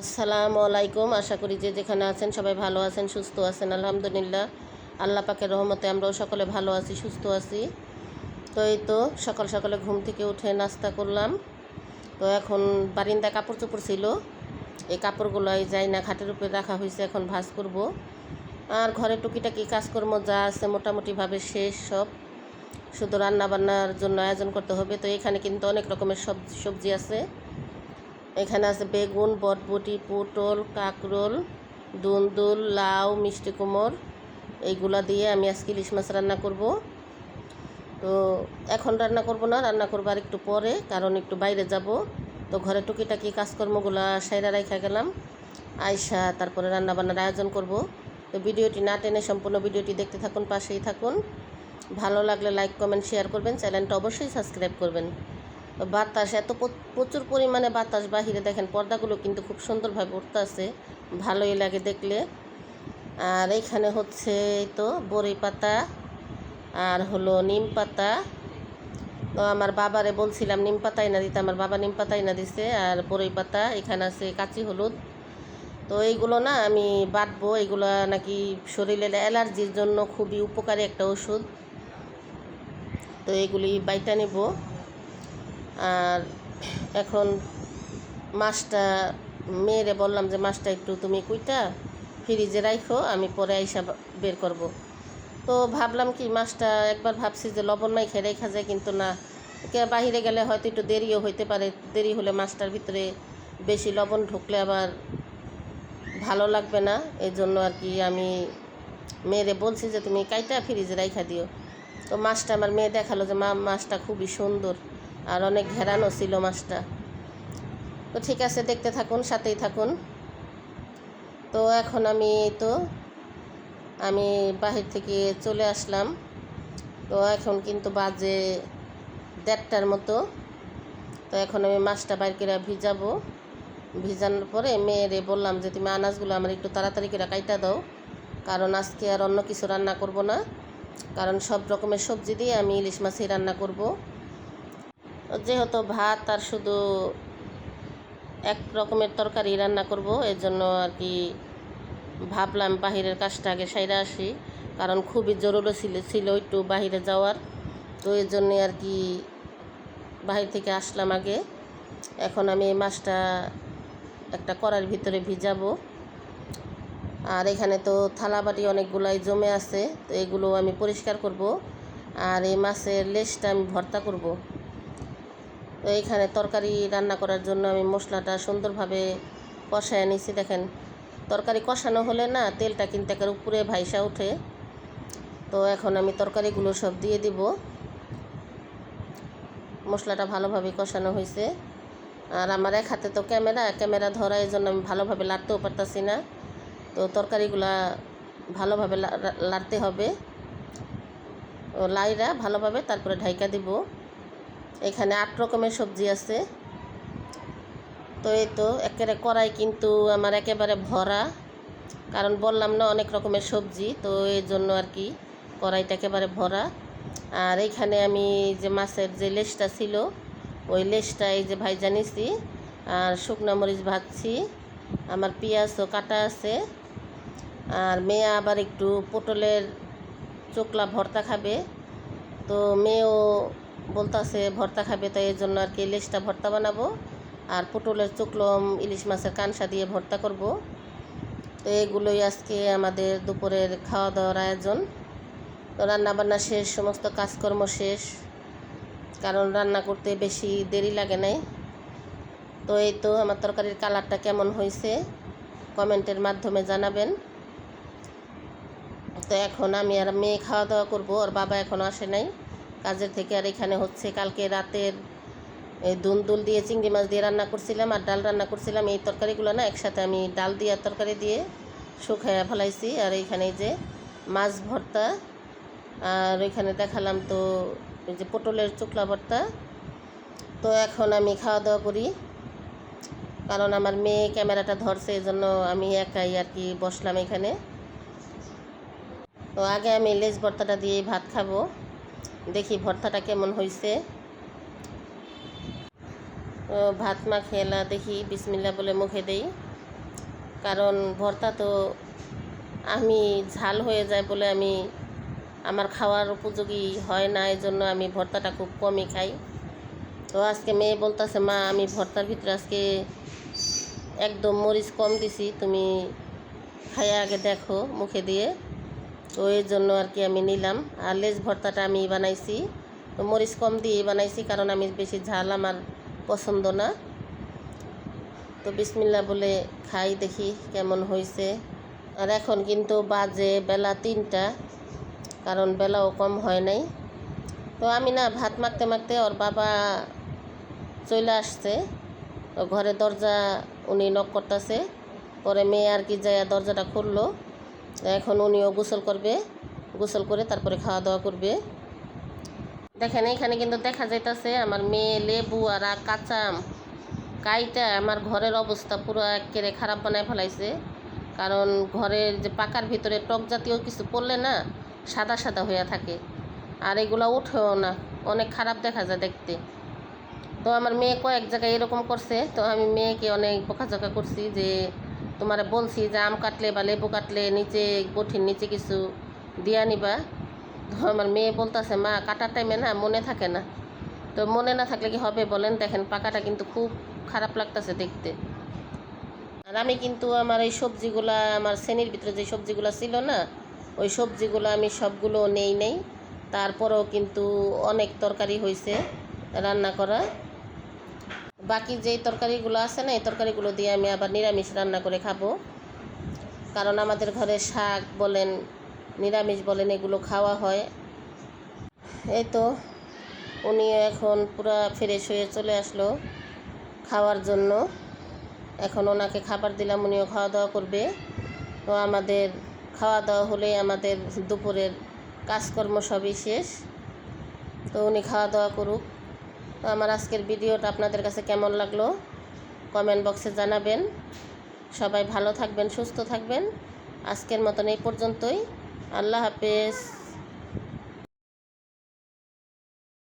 আসসালামু আলাইকুম। আশা করি যে যেখানে আছেন সবাই ভালো আছেন, সুস্থ আছেন। আলহামদুলিল্লাহ, আল্লাহ পাকের রহমতে আমরাও সকলে ভালো আছি, সুস্থ আছি। তো এই তো সকাল সকালে ঘুম থেকে উঠে নাস্তা করলাম। তো এখন বারিন্দা কাপড় চোপড় ছিল। এই কাপড়গুলোই যাই না খাটের উপরে রাখা হয়েছে, এখন ভাজ করব। আর ঘরে টুকিটাকি কাজকর্ম যা আছে মোটামুটিভাবে শেষ সব। শুধু রান্না বান্নার জন্য আয়োজন করতে হবে। তো এখানে কিন্তু অনেক রকমের সবজি সবজি আছে। এখানে আছে বেগুন, বটবটি, পটল, কাকরোল, দুন্দুল, লাউ, মিষ্টি কুমড়। এইগুলা দিয়ে আমি আজকে ইলিশ মাছ রান্না করব। তো এখন রান্না করব না, রান্না করব আর একটু পরে, কারণ একটু বাইরে যাব। তো ঘরে টুকিটাকি কাজকর্মগুলো সাইরা রাখা গেলাম। আয়সা তারপরে রান্না বান্নার আয়োজন করব। তো ভিডিওটি না টেনে সম্পূর্ণ ভিডিওটি দেখতে থাকুন, পাশেই থাকুন। ভালো লাগলে লাইক, কমেন্ট, শেয়ার করবেন। চ্যানেলটা অবশ্যই সাবস্ক্রাইব করবেন। বাতাস, এত প্রচুর পরিমাণে বাতাস বাহিরে দেখেন, পর্দাগুলো কিন্তু খুব সুন্দরভাবে উঠতে আছে, ভালোই লাগে দেখলে। আর এইখানে হচ্ছে তো বড়ি পাতা, আর হলো নিম পাতা। তো আমার বাবারে বলছিলাম, নিম পাতা এনে দিতে। আমার বাবা নিম পাতা এনে দিছে, আর বড়ই পাতা, এখানে আছে কাঁচি, হলুদ। তো এইগুলো না আমি বাটবো, এগুলো নাকি শরীরের অ্যালার্জির জন্য খুবই উপকারী একটা ওষুধ। তো এগুলি বাইটা নিব। আর এখন মাছটা, মেয়েরে বললাম যে, মাছটা একটু তুমি কুইটা ফ্রিজে রাখো আমি পরে আইসা বের করব। তো ভাবলাম কি, মাছটা একবার ভাবছি যে, লবণ মাই খেয়ে রেখা যায় কিন্তু না। কে বাহিরে গেলে হয়তো একটু দেরিও হইতে পারে, দেরি হলে মাছটার ভিতরে বেশি লবণ ঢুকলে আবার ভালো লাগবে না। এই জন্য আর কি আমি মেয়েরে বলছি যে, তুমি কাইটা ফ্রিজে রাইখা দিও। তো মাছটা আমার মেয়ে দেখাল যে, মা, মাছটা খুবই সুন্দর। আর অনেক ঘেরানো ছিল মাছটা। তো ঠিক আছে, দেখতে থাকুন, সাথেই থাকুন। তো এখন আমি তো, আমি বাহির থেকে চলে আসলাম। তো এখন কিন্তু বাজে দেড়টার মতো। তো এখন আমি মাছটা বাইর করে ভিজাবো। ভিজানোর পরে মেয়েরে বললাম যে, তুমি আনাজগুলো আমার একটু তাড়াতাড়ি করে কাইটা দাও। কারণ আজকে আর অন্য কিছু রান্না করব না। কারণ সব রকমের সবজি দিয়ে আমি ইলিশ মাছই রান্না করব। যেহেতু ভাত আর শুধু এক রকমের তরকারি রান্না করব এর জন্য আর কি ভাবলাম বাহিরের কাজটা আগে সাইরা আসি, কারণ খুবই জরুরি ছিল ছিল একটু বাহিরে যাওয়ার। তো এর জন্যে আর কি বাহির থেকে আসলাম আগে। এখন আমি এই মাছটা একটা কড়ার ভিতরে ভিজাবো। আর এখানে তো থালাবাটি অনেকগুলাই জমে আছে, তো এগুলো আমি পরিষ্কার করব। আর এই মাছের লেজটা আমি ভর্তা করব। তো এইখানে তরকারি রান্না করার জন্য আমি মশলাটা সুন্দরভাবে কষায় নিছি দেখেন। তরকারি কষানো হলে না তেলটা কিন্তু একের উপরে ভাইসা ওঠে। তো এখন আমি তরকারিগুলো সব দিয়ে দিব। মশলাটা ভালোভাবে কষানো হয়েছে। আর আমার এক হাতে তো ক্যামেরা ক্যামেরা ধরা এই জন্য আমি ভালোভাবে লাড়তেও পারতাছি না। তো তরকারিগুলা ভালোভাবে লাড়তে হবে। লাইরা ভালোভাবে তারপরে ঢাইকা দিব। এখানে আট রকমের সবজি আছে। তো এই তো একেবারে কড়াই কিন্তু আমার একেবারে ভরা। কারণ বললাম না অনেক রকমের সবজি, তো এই জন্য আর কি কড়াইটা একেবারে ভরা। আর এইখানে আমি যে মাছের যে লেজটা ছিল, ওই লেজটা এই যে ভাইজা নিছি, আর শুকনো মরিচ ভাজছি। আমার পেঁয়াজও কাটা আছে। আর মেয়ে আবার একটু পটলের চোকলা ভর্তা খাবে। তো মেয়েও বলতাছে, ভর্তা খাবে, তাই এই জন্য আর কি ইলিশটা ভর্তা বানাবো আর পটলের চুকলম, ইলিশ মাছের কানসা দিয়ে ভর্তা করব। তো এগুলোই আজকে আমাদের দুপুরের খাওয়া দাওয়ার আয়োজন। তো রান্নাবান্না শেষ, সমস্ত কাজকর্ম শেষ, কারণ রান্না করতে বেশি দেরি লাগে নাই। তো এই তো আমার তরকারির কালারটা কেমন হয়েছে, কমেন্টের মাধ্যমে জানাবেন। তো এখন আমি আর মেয়ে খাওয়া দাওয়া করব, ওর বাবা এখনও আসে নাই। কাজের থেকে আর এখানে হচ্ছে কালকে রাতের দুলদুল দিয়ে চিংড়ি মাছ দিয়ে রান্না করছিলাম আর ডাল রান্না করছিলাম। এই তরকারিগুলো না একসাথে আমি ডাল দিয়ে তরকারি দিয়ে শুকাইয়া ফেলাইছি। আর এইখানে যে মাছ ভর্তা, আর ওইখানে দেখালাম তো এই যে পটলের চুকলা ভর্তা। তো এখন আমি খাওয়া দাওয়া করি। কারণ আমার মেয়ে ক্যামেরাটা ধরছে এই জন্য আমি একাই আর কি বসলাম এখানে। তো আগে আমি লেজ ভর্তাটা দিয়ে ভাত খাব। দেখি ভর্তাটা কেমন হয়েছে ভাত মা খেলা দেখি বিসমিল্লা বলে মুখে দেই। কারণ ভর্তা তো আমি ঝাল হয়ে যায় বলে আমি আমার খাওয়ার উপযোগী হয় না এই জন্য আমি ভর্তাটা খুব কমই খাই। তো আজকে মেয়ে বলতেছে, মা, আমি ভর্তার ভিতরে আজকে একদম মরিচ কম দিছি, তুমি খাইয়া আগে দেখো মুখে দিয়ে। তো এই জন্য আর কি আমি নিলাম। আর লেজ ভর্তাটা আমি বানাইছি। মরিচ কম দিয়ে বানাইছি কারণ আমি বেশি ঝাল আমার পছন্দ না। তো বিসমিল্লা বলে খাই দেখি কেমন হয়েছে আর এখন কিন্তু বাজে বেলা তিনটা, কারণ বেলাও কম হয় নাই। তো আমি না ভাত মাখতে মাখতে ওর বাবা চলে আসছে। ঘরে দরজা উনি নক করতেছে। পরে মেয়ে আর কি যায় দরজাটা খুললো। এখন উনিও গোসল করবে, গোসল করে তারপরে খাওয়া দাওয়া করবে। দেখেন, এখানে কিন্তু দেখা যাইতাছে আমার মেয়ে লেবু আর আ- কাঁচা আম। কাইটা আমার ঘরের অবস্থা পুরো একেবারে খারাপ বানায় ফেলাইছে। কারণ ঘরের যে পাকার ভিতরে টক জাতীয় কিছু পড়লে না সাদা সাদা হয়ে থাকে। আর এগুলো উঠেও না, অনেক খারাপ দেখা যায় দেখতে। তো আমার মেয়ে কয়েক জায়গায় এরকম করছে, তো আমি মেয়েকে অনেক বকাঝকা করছি যে তোমারে বলছি যে আম কাটলে বা লেবু কাটলে নিচে বঠির নিচে কিছু দিয়া নিবা। তো আমার মেয়ে বলতেছে, মা, কাটার টাইমে না মনে থাকে না। তো মনে না থাকলে কি হবে বলেন? দেখেন, পাকাটা কিন্তু খুব খারাপ লাগতেছে দেখতে। আর আমি কিন্তু আমার এই সবজিগুলা, আমার শ্রেণির ভিতরে যে সবজিগুলো ছিল না, ওই সবজিগুলো আমি সবগুলো নেই নেই। তারপরেও কিন্তু অনেক তরকারি হয়েছে রান্না করা। বাকি যেই তরকারিগুলো আছে না, এই তরকারিগুলো দিয়ে আমি আবার নিরামিষ রান্না করে খাব। কারণ আমাদের ঘরে শাক বলেন, নিরামিষ বলেন, এগুলো খাওয়া হয়। এই তো, উনি এখন পুরা ফ্রেশ হয়ে চলে আসলো খাওয়ার জন্য। এখন ওনাকে খাবার দিলাম, উনিও খাওয়া দাওয়া করবে। তো আমাদের খাওয়া দাওয়া হলে আমাদের দুপুরের কাজকর্ম সবই শেষ। তো উনি খাওয়া দাওয়া করুক। আমার আজকের ভিডিওটা আপনাদের কাছে কেমন লাগল? কমেন্ট বক্সে জানাবেন। সবাই ভালো থাকবেন, সুস্থ থাকবেন। আজকের মতন এই পর্যন্তই। আল্লাহ হাফেজ।